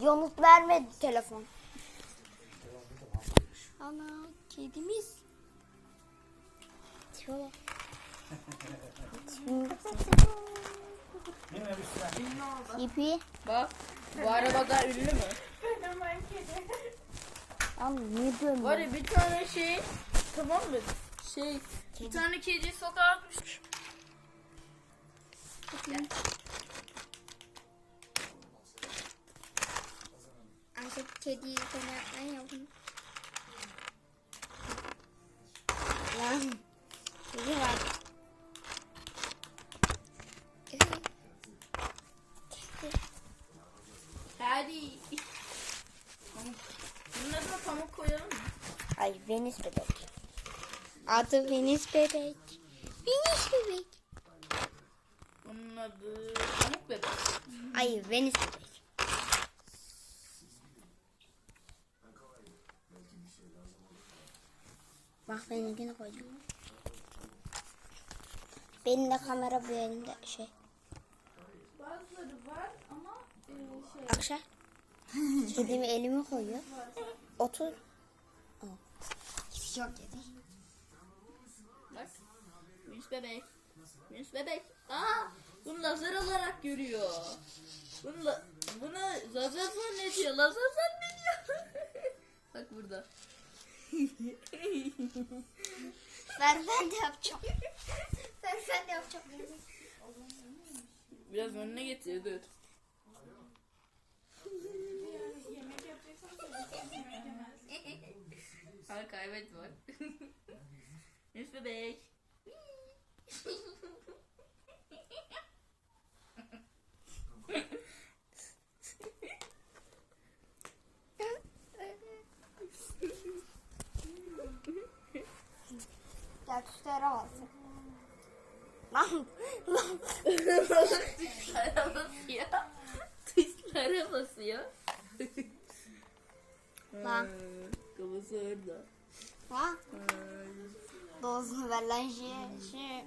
Yanıt vermedi telefon. Ana kedimiz. Şöyle. İpi. Bak bu arabada ünlü mü? Al niye dönüyor? Var ya bir tane şey tamam mı? Şey bir tane kedi sokağa atmış. Kediyi sana yapmayı yapın. Lan. Kedi var. Hadi. Bunun adına pamuk koyalım mı? Ay Venüs bebek. Adı Venüs bebek. Venüs bebek. Bunun adı pamuk bebek. Ay Venüs bebek. Bak benimkini koyacağım. Benim de kamera bu elimde şey. Bazıları var ama e, şey. Akşam. Kedimi elime koyuyor. Otur. Şey yok dedi. Bak. Yunus bebek. Yunus bebek. Aa, bunu lazer olarak görüyor. Bunu, la, bunu lazer zannediyor. Lazer zannediyor. Bak burada. Ver ben de yapacağım. Ben de yapacağım. Biraz önüne getir dur. Hayır kaybetme bak. Yunus bebek. da Tusterosa. Mam, mam. Tüslere basıyor. Mam. você? orada. como Doğrusu ve lan şey, şey.